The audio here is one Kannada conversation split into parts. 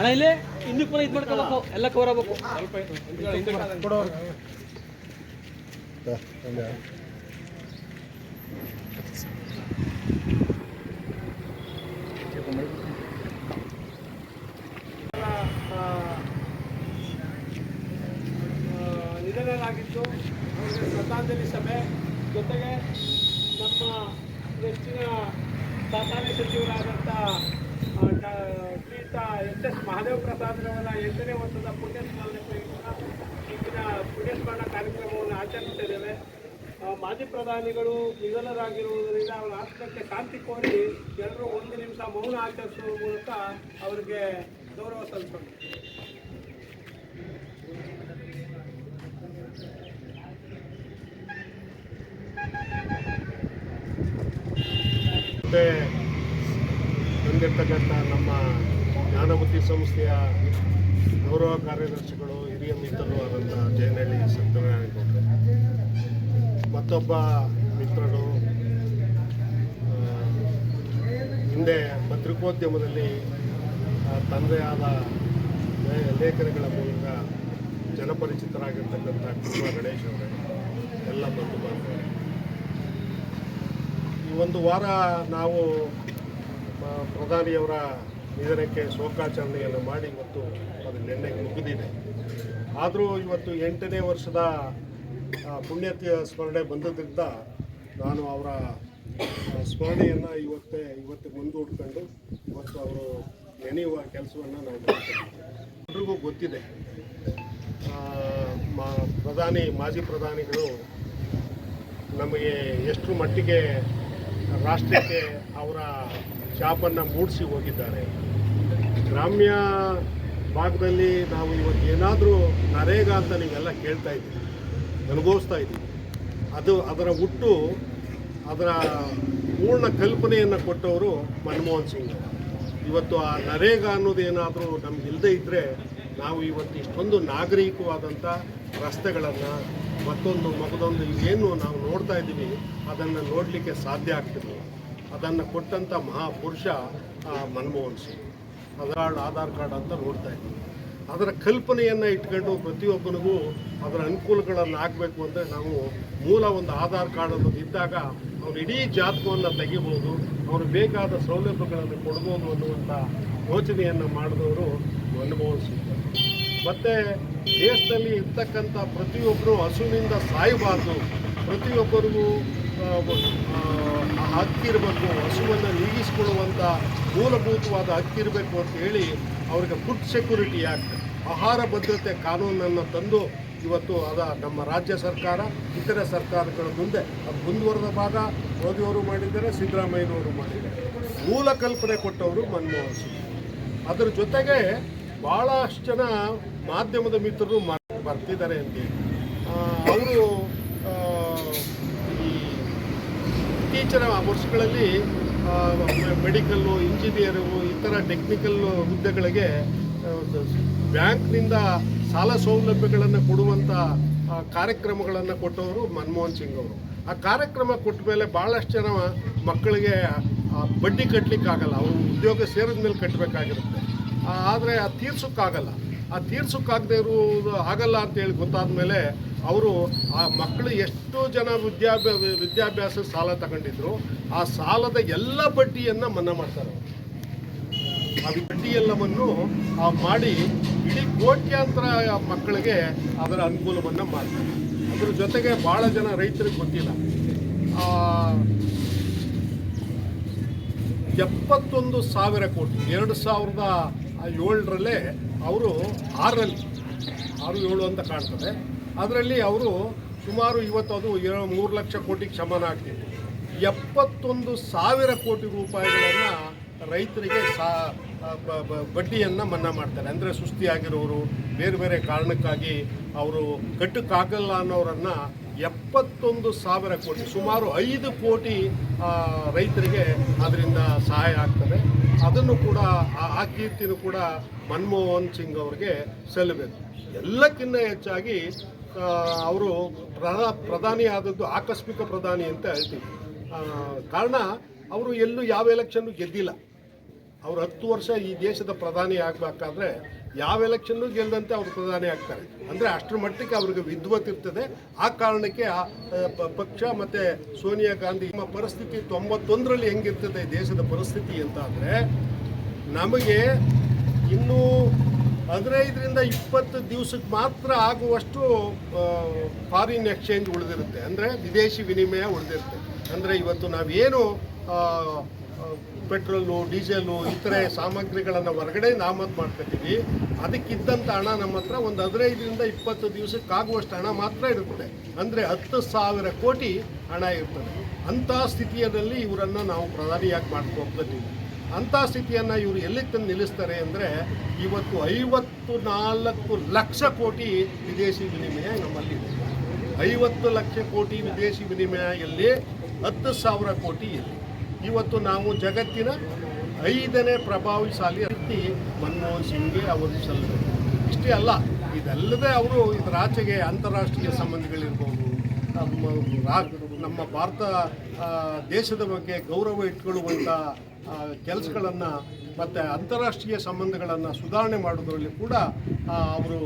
ಅಣ್ಣ, ಇಲ್ಲಿ ಕೂಡ ಇದು ಮಾಡ್ಕೋಬೇಕು. ಎಲ್ಲ ಕವರ್ ಆಗ್ಬೇಕು. ನಿಧನರಾಗಿದ್ದು ಅವರಿಗೆ ಶ್ರದ್ಧಾಂಜಲಿ ಸಭೆ. ಜೊತೆಗೆ ನಮ್ಮ ನೆಚ್ಚಿನ ಸಹಕಾರಿ ಸಚಿವರಾದಂಥ ಪ್ರಸಾದ್ರವರ ಎಂಟನೇ ವರ್ಷದ ಪುಣ್ಯ ಸ್ಮರಣೆ ಪ್ರಯುಕ್ತ ಈಗಿನ ಪುಣ್ಯ ಸ್ಮರಣ ಕಾರ್ಯಕ್ರಮವನ್ನು ಆಚರಿಸ್ತಿದ್ದೇವೆ ಇದ್ದೇವೆ. ಮಾಜಿ ಪ್ರಧಾನಿಗಳು ನಿಧನರಾಗಿರುವುದರಿಂದ ಅವರ ಆತ್ಮಕ್ಕೆ ಶಾಂತಿ ಕೋರಿ ಎಲ್ಲರೂ ಒಂದು ನಿಮಿಷ ಮೌನ ಆಚರಿಸುವ ಮೂಲಕ ಅವರಿಗೆ ಗೌರವ ಸಲ್ಲಿಸೋಣ. ಬಂದಿರ್ತಕ್ಕಂಥ ನಮ್ಮ ಜ್ಞಾನಬುದ್ಧಿ ಸಂಸ್ಥೆಯ ಗೌರವ ಕಾರ್ಯದರ್ಶಿಗಳು, ಹಿರಿಯ ಮಿತ್ರರು ಆದಂಥ ಜಯನಹಳ್ಳಿ ಸತ್ಯನಾರಾಯಣಗೌಡರು. ಮತ್ತೊಬ್ಬ ಮಿತ್ರರು ಹಿಂದೆ ಪತ್ರಿಕೋದ್ಯಮದಲ್ಲಿ ತಂದೆಯಾದ ಲೇಖನಗಳ ಮೂಲಕ ಜನಪರಿಚಿತರಾಗಿರ್ತಕ್ಕಂಥ ಕೃಷ್ಣ ಗಣೇಶ್ ಅವರೇ, ಎಲ್ಲ ಬಾಂಧವರು. ಈ ಒಂದು ವಾರ ನಾವು ಪ್ರಧಾನಿಯವರ ನಿಧನಕ್ಕೆ ಶೋಕಾಚರಣೆಯನ್ನು ಮಾಡಿ ಮತ್ತು ಅದು ನಿನ್ನೆಗೆ ಮುಗಿದಿದೆ. ಆದರೂ ಇವತ್ತು ಎಂಟನೇ ವರ್ಷದ ಪುಣ್ಯತೆಯ ಸ್ಮರಣೆ ಬಂದದ್ರಿಂದ ನಾನು ಅವರ ಸ್ಮರಣೆಯನ್ನು ಇವತ್ತೇ, ಇವತ್ತು ಮುಂದೂಡ್ಕೊಂಡು ಇವತ್ತು ಅವರು ನೆನೆಯುವ ಕೆಲಸವನ್ನು ನಾವು ಎಲ್ರಿಗೂ ಗೊತ್ತಿದೆ. ಮಾ, ಪ್ರಧಾನಿ, ಮಾಜಿ ಪ್ರಧಾನಿಗಳು ನಮಗೆ ಎಷ್ಟು ಮಟ್ಟಿಗೆ ರಾಷ್ಟ್ರಕ್ಕೆ ಅವರ ಛಾಪನ್ನು ಮೂಡಿಸಿ ಹೋಗಿದ್ದಾರೆ. ಗ್ರಾಮ್ಯ ಭಾಗದಲ್ಲಿ ನಾವು ಇವತ್ತು ಏನಾದರೂ ನರೇಗಾ ಅಂತ ನೀವೆಲ್ಲ ಕೇಳ್ತಾ ಇದ್ದೀವಿ ಅನುಭವಿಸ್ತಾ ಇದ್ದೀವಿ ಅದು ಅದರ ಹುಟ್ಟು, ಅದರ ಪೂರ್ಣ ಕಲ್ಪನೆಯನ್ನು ಕೊಟ್ಟವರು ಮನಮೋಹನ್ ಸಿಂಗ್. ಇವತ್ತು ಆ ನರೇಗಾ ಅನ್ನೋದೇನಾದರೂ ನಮ್ಗೆ ಇಲ್ಲದೇ ಇದ್ದರೆ ನಾವು ಇವತ್ತು ಇಷ್ಟೊಂದು ನಾಗರಿಕವಾದಂಥ ರಸ್ತೆಗಳನ್ನು ಮತ್ತೊಂದು ಮಗದೊಂದು ಏನು ನಾವು ನೋಡ್ತಾ ಇದ್ದೀವಿ, ಅದನ್ನು ನೋಡಲಿಕ್ಕೆ ಸಾಧ್ಯ ಆಗ್ತಿದ್ವಿ ಅದನ್ನು ಕೊಟ್ಟಂಥ ಮಹಾಪುರುಷ ಮನಮೋಹನ್ ಸಿಂಗ್. ಆಧಾರ್ ಆಧಾರ್ ಕಾರ್ಡ್ ಅಂತ ನೋಡ್ತಾ ಇದ್ದೀವಿ ಅದರ ಕಲ್ಪನೆಯನ್ನು ಇಟ್ಕೊಂಡು ಪ್ರತಿಯೊಬ್ಬನಿಗೂ ಅದರ ಅನುಕೂಲಗಳನ್ನು ಆಗಬೇಕು ಅಂದರೆ ನಾವು ಮೂಲ ಒಂದು ಆಧಾರ್ ಕಾರ್ಡ್ ಅನ್ನೋದು ಇದ್ದಾಗ ಅವ್ರು ಇಡೀ ಜಾತಕವನ್ನು ತೆಗಿಬೋದು, ಅವ್ರು ಬೇಕಾದ ಸೌಲಭ್ಯಗಳನ್ನು ಕೊಡ್ಬೋದು ಅನ್ನುವಂಥ ಯೋಚನೆಯನ್ನು ಮಾಡಿದವರು ಸಿಂಗ್. ಮತ್ತು ದೇಶದಲ್ಲಿ ಇರ್ತಕ್ಕಂಥ ಪ್ರತಿಯೊಬ್ಬರು ಹಸುವಿನಿಂದ ಸಾಯಬಾರ್ದು. ಪ್ರತಿಯೊಬ್ಬರಿಗೂ ಹಕ್ಕಿರಬೇಕು ಹಸುವನ್ನು ನೀಗಿಸಿಕೊಳ್ಳುವಂಥ ಮೂಲಭೂತವಾದ ಹಕ್ಕಿರಬೇಕು ಅಂತ ಹೇಳಿ ಅವ್ರಿಗೆ ಫುಡ್ ಸೆಕ್ಯೂರಿಟಿ ಆ್ಯಕ್ಟ್ ಆಹಾರ ಭದ್ರತೆ ಕಾನೂನನ್ನು ತಂದು ಇವತ್ತು ಅದ ನಮ್ಮ ರಾಜ್ಯ ಸರ್ಕಾರ, ಇತರ ಸರ್ಕಾರಗಳ ಮುಂದೆ ಅದು ಮುಂದುವರೆದ ಭಾಗ ಮೋದಿಯವರು ಮಾಡಿದ್ದಾರೆ, ಸಿದ್ದರಾಮಯ್ಯನವರು ಮಾಡಿದ್ದಾರೆ. ಮೂಲ ಕಲ್ಪನೆ ಕೊಟ್ಟವರು ಮನಮೋಹನ್ ಸಿಂಗ್. ಅದರ ಜೊತೆಗೆ ಭಾಳಷ್ಟು ಜನ ಮಾಧ್ಯಮದ ಮಿತ್ರರು ಬರ್ತಿದ್ದಾರೆ ಅಂತೆ ಅವರು ಈ ಇತ್ತೀಚಿನ ವರ್ಷಗಳಲ್ಲಿ ಮೆಡಿಕಲ್ಲು, ಇಂಜಿನಿಯರು, ಇತರ ಟೆಕ್ನಿಕಲ್ ಹುದ್ದೆಗಳಿಗೆ ಬ್ಯಾಂಕ್ನಿಂದ ಸಾಲ ಸೌಲಭ್ಯಗಳನ್ನು ಕೊಡುವಂಥ ಕಾರ್ಯಕ್ರಮಗಳನ್ನು ಕೊಟ್ಟವರು ಮನಮೋಹನ್ ಸಿಂಗ್ ಅವರು. ಆ ಕಾರ್ಯಕ್ರಮ ಕೊಟ್ಟ ಮೇಲೆ ಭಾಳಷ್ಟು ಜನ ಮಕ್ಕಳಿಗೆ ಬಡ್ಡಿ ಕಟ್ಟಲಿಕ್ಕಾಗಲ್ಲ ಅವರು ಉದ್ಯೋಗ ಸೇರಿದ ಮೇಲೆ ಕಟ್ಟಬೇಕಾಗಿರುತ್ತೆ ಆದರೆ ಆ ತೀರ್ಸೋಕ್ಕಾಗಲ್ಲ ಆ ತೀರ್ಸೋಕ್ಕಾಗದೇ ಇರುವುದು ಆಗಲ್ಲ ಅಂತೇಳಿ ಗೊತ್ತಾದ ಮೇಲೆ ಅವರು ಆ ಮಕ್ಕಳು ಎಷ್ಟು ಜನ ವಿದ್ಯಾಭ್ಯಾಸ ವಿದ್ಯಾಭ್ಯಾಸ ಸಾಲ ತಗೊಂಡಿದ್ರು. ಆ ಸಾಲದ ಎಲ್ಲ ಬಡ್ಡಿಯನ್ನು ಮನ್ನಾ ಮಾಡ್ತಾರೆ. ಆ ಬಡ್ಡಿ ಎಲ್ಲವನ್ನು ಆ ಮಾಡಿ ಇಡೀ ಕೋಟ್ಯಾಂತರ ಮಕ್ಕಳಿಗೆ ಅದರ ಅನುಕೂಲವನ್ನು ಮಾಡ್ತಾರೆ. ಅದ್ರ ಜೊತೆಗೆ ಭಾಳ ಜನ ರೈತರಿಗೆ ಗೊತ್ತಿಲ್ಲ. ಎಪ್ಪತ್ತೊಂದು ಸಾವಿರ ಕೋಟಿ, ಎರಡು ಸಾವಿರದ ಏಳರಲ್ಲೇ ಅವರು ಆರಲ್ಲಿ ಆರು ಏಳು ಅಂತ ಕಾಣ್ತದೆ. ಅದರಲ್ಲಿ ಅವರು ಸುಮಾರು ಇವತ್ತು ಅದು ಮೂರು ಲಕ್ಷ ಕೋಟಿಗೆ ಸಮಾನ ಆಗ್ತಿದೆ ಎಪ್ಪತ್ತೊಂದು ಸಾವಿರ ಕೋಟಿ ರೂಪಾಯಿಗಳನ್ನು ರೈತರಿಗೆ ಸಾ ಬಡ್ಡಿಯನ್ನು ಮನ್ನಾ ಮಾಡ್ತಾರೆ. ಅಂದರೆ ಸುಸ್ತಿಯಾಗಿರೋರು, ಬೇರೆ ಬೇರೆ ಕಾರಣಕ್ಕಾಗಿ ಅವರು ಕಟ್ಟಕ್ಕಾಗಲ್ಲ ಅನ್ನೋರನ್ನು ಎಪ್ಪತ್ತೊಂದು ಸಾವಿರ ಕೋಟಿ, ಸುಮಾರು ಐದು ಕೋಟಿ ರೈತರಿಗೆ ಅದರಿಂದ ಸಹಾಯ ಆಗ್ತದೆ. ಅದನ್ನು ಕೂಡ, ಆ- ಕೀರ್ತಿನೂ ಕೂಡ ಮನಮೋಹನ್ ಸಿಂಗ್ ಅವರಿಗೆ ಸಲ್ಲಬೇಕು ಎಲ್ಲಕ್ಕಿಂತ ಹೆಚ್ಚಾಗಿ ಅವರು ಪ್ರಧಾ ಪ್ರಧಾನಿ ಆದದ್ದು ಆಕಸ್ಮಿಕ ಪ್ರಧಾನಿ ಅಂತ ಹೇಳ್ತೀವಿ ಕಾರಣ, ಅವರು ಎಲ್ಲೂ ಯಾವ ಎಲೆಕ್ಷನ್ನು ಗೆದ್ದಿಲ್ಲ. ಅವ್ರು ಹತ್ತು ವರ್ಷ ಈ ದೇಶದ ಪ್ರಧಾನಿ ಆಗಬೇಕಾದ್ರೆ ಯಾವ ಎಲೆಕ್ಷನ್ನು ಗೆಲ್ಲದಂತೆ ಅವರು ಪ್ರಧಾನಿ ಆಗ್ತಾರೆ. ಅಂದರೆ ಅಷ್ಟರ ಮಟ್ಟಿಗೆ ಅವ್ರಿಗೆ ವಿದ್ವತ್ ಇರ್ತದೆ. ಆ ಕಾರಣಕ್ಕೆ ಆ ಪಕ್ಷ ಮತ್ತು ಸೋನಿಯಾ ಗಾಂಧಿ ನಮ್ಮ ಪರಿಸ್ಥಿತಿ ತೊಂಬತ್ತೊಂದರಲ್ಲಿ ಹೆಂಗಿರ್ತದೆ ದೇಶದ ಪರಿಸ್ಥಿತಿ ಅಂತ ನಮಗೆ ಇನ್ನೂ ಹದಿನೈದರಿಂದ ಇಪ್ಪತ್ತು ದಿವಸಕ್ಕೆ ಮಾತ್ರ ಆಗುವಷ್ಟು ಫಾರಿನ್ ಎಕ್ಸ್ಚೇಂಜ್ ಉಳಿದಿರುತ್ತೆ. ಅಂದರೆ ವಿದೇಶಿ ವಿನಿಮಯ ಉಳಿದಿರುತ್ತೆ. ಅಂದರೆ ಇವತ್ತು ನಾವೇನು ಪೆಟ್ರೋಲು, ಡೀಸೆಲು ಇತರೆ ಸಾಮಗ್ರಿಗಳನ್ನು ಹೊರಗಡೆ ಆಮದು ಮಾಡ್ಕೊತೀವಿ. ಅದಕ್ಕಿದ್ದಂಥ ಹಣ ನಮ್ಮ ಹತ್ರ ಒಂದು ಹದಿನೈದರಿಂದ ಇಪ್ಪತ್ತು ದಿವಸಕ್ಕಾಗುವಷ್ಟು ಹಣ ಮಾತ್ರ ಇರುತ್ತೆ ಅಂದರೆ ಹತ್ತು ಸಾವಿರ ಕೋಟಿ ಹಣ ಇರ್ತದೆ. ಅಂಥ ಸ್ಥಿತಿಯಲ್ಲಿ ಇವರನ್ನು ನಾವು ಪ್ರಧಾನಿಯಾಗಿ ಮಾಡ್ಕೊಳ್ತೀವಿ. ಅಂಥ ಸ್ಥಿತಿಯನ್ನು ಇವರು ಎಲ್ಲಿ ತಂದು ನಿಲ್ಲಿಸ್ತಾರೆ ಅಂದರೆ ಇವತ್ತು ಐವತ್ತು ನಾಲ್ಕು ಲಕ್ಷ ಕೋಟಿ ವಿದೇಶಿ ವಿನಿಮಯ ನಮ್ಮಲ್ಲಿದೆ ಐವತ್ತು ಲಕ್ಷ ಕೋಟಿ ವಿದೇಶಿ ವಿನಿಮಯ ಎಲ್ಲಿ ಹತ್ತು ಸಾವಿರ ಕೋಟಿ ಇಲ್ಲಿ ಇವತ್ತು ನಾವು ಜಗತ್ತಿನ ಐದನೇ ಪ್ರಭಾವಶಾಲಿ ವ್ಯಕ್ತಿ ಮನಮೋಹನ್ ಸಿಂಗ್ಗೆ ಅವರು ಇಷ್ಟೇ ಅಲ್ಲ, ಇದಲ್ಲದೆ ಅವರು ಇದರ ಆಚೆಗೆ ಅಂತಾರಾಷ್ಟ್ರೀಯ ಸಂಬಂಧಗಳಿರ್ಬೋದು ನಮ್ಮ ನಮ್ಮ ಭಾರತ ದೇಶದ ಬಗ್ಗೆ ಗೌರವ ಇಟ್ಕೊಳ್ಳುವಂಥ ಕೆಲಸಗಳನ್ನು ಮತ್ತು ಅಂತಾರಾಷ್ಟ್ರೀಯ ಸಂಬಂಧಗಳನ್ನು ಸುಧಾರಣೆ ಮಾಡೋದರಲ್ಲಿ ಕೂಡ ಅವರು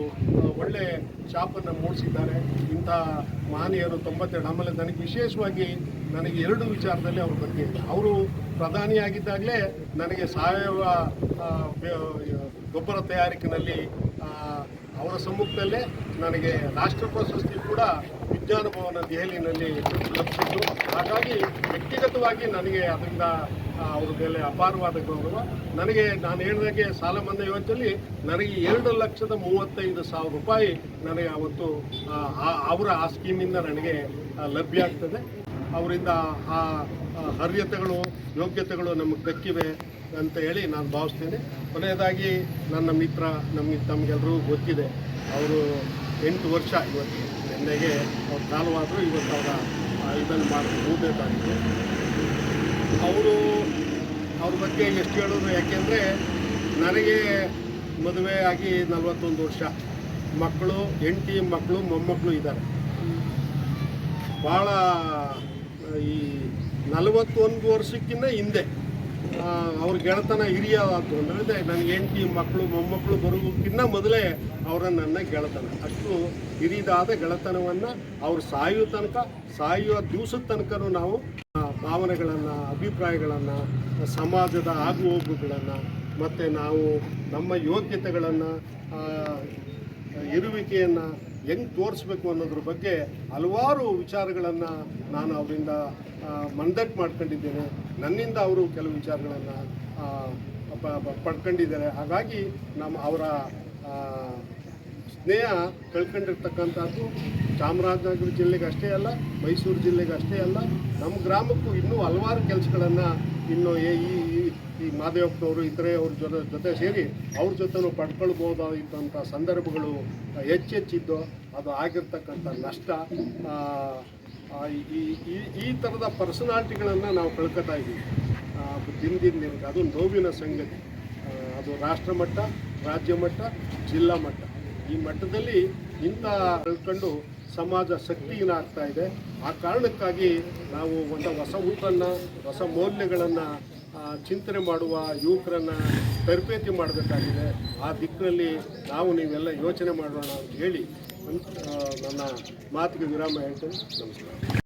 ಒಳ್ಳೆ ಶಾಪನ್ನು ಮೂಡಿಸಿದ್ದಾರೆ. ಇಂಥ ಮಹನೀಯರು ತೊಂಬತ್ತೆರಡು ಆಮೇಲೆ ನನಗೆ ವಿಶೇಷವಾಗಿ ನನಗೆ ಎರಡು ವಿಚಾರದಲ್ಲಿ ಅವ್ರ ಬಗ್ಗೆ ಅವರು ಪ್ರಧಾನಿಯಾಗಿದ್ದಾಗಲೇ ನನಗೆ ಸಾವಯವ ಗೊಬ್ಬರ ತಯಾರಿಕೆಯಲ್ಲಿ ಅವರ ಸಮ್ಮುಖದಲ್ಲೇ ನನಗೆ ರಾಷ್ಟ್ರ ಪ್ರಶಸ್ತಿ ಕೂಡ ವಿಜ್ಞಾನ ಭವನ ದೆಹಲಿನಲ್ಲಿ ಲಭಿಸಿತ್ತು. ಹಾಗಾಗಿ ವ್ಯಕ್ತಿಗತವಾಗಿ ನನಗೆ ಅದರಿಂದ ಅವ್ರ ಮೇಲೆ ಅಪಾರವಾದ ಗೌರವ. ನನಗೆ ನಾನು ಹೇಳಿದಾಗೆ ಸಾಲ ಮನ್ನಾ ಯೋಜನೆಯಲ್ಲಿ ನನಗೆ ಎರಡು ಲಕ್ಷದ ಮೂವತ್ತೈದು ಸಾವಿರ ರೂಪಾಯಿ ನನಗೆ ಅವತ್ತು ಅವರ ಆ ಸ್ಕೀಮಿಂದ ನನಗೆ ಲಭ್ಯ ಆಗ್ತದೆ. ಅವರಿಂದ ಆ ಅರ್ಹತೆಗಳು ಯೋಗ್ಯತೆಗಳು ನಮಗೆ ದಕ್ಕಿವೆ ಅಂತ ಹೇಳಿ ನಾನು ಭಾವಿಸ್ತೇನೆ. ಕೊನೆಯದಾಗಿ ನನ್ನ ಮಿತ್ರ, ನಮಗೆ ತಮಗೆಲ್ಲರಿಗೂ ಗೊತ್ತಿದೆ. ಅವರು ಎಂಟು ವರ್ಷ ಇವತ್ತು. ನಿನ್ನೆಗೆ ಅವ್ರ ಕಾಲವಾದರೂ ಇವತ್ತು ಅವರ ಇದನ್ನು ಮಾಡಿ ಹೋಗಬೇಕಾಗಿದೆ ಅವರು, ಅವ್ರ ಬಗ್ಗೆ ಎಷ್ಟು ಹೇಳೋದು ಯಾಕೆಂದರೆ ನನಗೆ ಮದುವೆ ಆಗಿ ನಲವತ್ತೊಂದು ವರ್ಷ. ಮಕ್ಕಳು, ಹೆಂಡತಿ ಮಕ್ಕಳು ಮೊಮ್ಮಕ್ಕಳು ಇದ್ದಾರೆ. ಭಾಳ ಈ ನಲವತ್ತೊಂದು ವರ್ಷಕ್ಕಿಂತ ಹಿಂದೆ ಅವ್ರ ಗೆಳೆತನ ಹಿರಿಯ ಆತು ಅಂದರೆ ನನಗೆ ಹೆಂಡತಿ ಮಕ್ಕಳು ಮೊಮ್ಮಕ್ಕಳು ಬರುವುದಕ್ಕಿಂತ ಮೊದಲೇ ಅವರ ನನ್ನ ಗೆಳೆತನ. ಅಷ್ಟು ಹಿರಿದಾದ ಗೆಳತನವನ್ನು ಅವ್ರು ಸಾಯೋ ತನಕ, ಸಾಯುವ ದಿವಸದ ತನಕನೂ ನಾವು ಭಾವನೆಗಳನ್ನು, ಅಭಿಪ್ರಾಯಗಳನ್ನು, ಸಮಾಜದ ಆಗು ಹೋಗುಗಳನ್ನು ಮತ್ತು ನಾವು ನಮ್ಮ ಯೋಗ್ಯತೆಗಳನ್ನು ಇರುವಿಕೆಯನ್ನು ಹೆಂಗೆ ತೋರಿಸ್ಬೇಕು ಅನ್ನೋದ್ರ ಬಗ್ಗೆ ಹಲವಾರು ವಿಚಾರಗಳನ್ನು ನಾನು ಅವರಿಂದ ಮನದಟ್ಟು ಮಾಡ್ಕೊಂಡಿದ್ದೇನೆ. ನನ್ನಿಂದ ಅವರು ಕೆಲವು ವಿಚಾರಗಳನ್ನು ಪಡ್ಕೊಂಡಿದ್ದಾರೆ. ಹಾಗಾಗಿ ನಮ್ಮ ಅವರ ಸ್ನೇಹ ಕಳ್ಕೊಂಡಿರ್ತಕ್ಕಂಥದ್ದು ಚಾಮರಾಜನಗರ ಜಿಲ್ಲೆಗೆ ಅಷ್ಟೇ ಅಲ್ಲ, ಮೈಸೂರು ಜಿಲ್ಲೆಗೆ ಅಷ್ಟೇ ಅಲ್ಲ, ನಮ್ಮ ಗ್ರಾಮಕ್ಕೂ ಇನ್ನೂ ಹಲವಾರು ಕೆಲಸಗಳನ್ನು ಇನ್ನು ಈ ಈ- ಮಾದೇವಪ್ಪನವರು ಇತರೆ ಅವ್ರ ಜೊತೆ ಜೊತೆ ಸೇರಿ ಅವ್ರ ಜೊತೆನೂ ಪಡ್ಕೊಳ್ಬೋದಾದಂಥ ಸಂದರ್ಭಗಳು ಹೆಚ್ಚೆಚ್ಚಿದ್ದು, ಅದು ಆಗಿರ್ತಕ್ಕಂಥ ನಷ್ಟ. ಈ ಈ ಈ ಥರದ ಪರ್ಸನಾಲ್ಟಿಗಳನ್ನು ನಾವು ಕಳ್ಕೊತಾ ಇದ್ದೀವಿ. ದಿನ ದಿನಕ್ಕೆ, ಅದು ನೋವಿನ ಸಂಗತಿ. ಅದು ರಾಷ್ಟ್ರ ಮಟ್ಟ ರಾಜ್ಯ ಮಟ್ಟ, ಜಿಲ್ಲಾ ಮಟ್ಟ. ಈ ಮಟ್ಟದಲ್ಲಿ ಇಂಥ ಕಳ್ಕೊಂಡು ಸಮಾಜ ಶಕ್ತಿಯನ್ನಾಗ್ತಾ ಇದೆ. ಆ ಕಾರಣಕ್ಕಾಗಿ ನಾವು ಒಂದು ಹೊಸ ಊಟನ್ನು ಹೊಸ ಮೌಲ್ಯಗಳನ್ನು ಚಿಂತನೆ ಮಾಡುವ ಯುವಕರನ್ನು ತರಬೇತಿ ಮಾಡಬೇಕಾಗಿದೆ. ಆ ದಿಕ್ಕಿನಲ್ಲಿ ನಾವು ನೀವೆಲ್ಲ ಯೋಚನೆ ಮಾಡೋಣ ಅಂತ ಹೇಳಿ ನನ್ನ ಮಾತಿಗೆ ವಿರಾಮ ಹೇಳ್ತೇನೆ. ನಮಸ್ಕಾರ.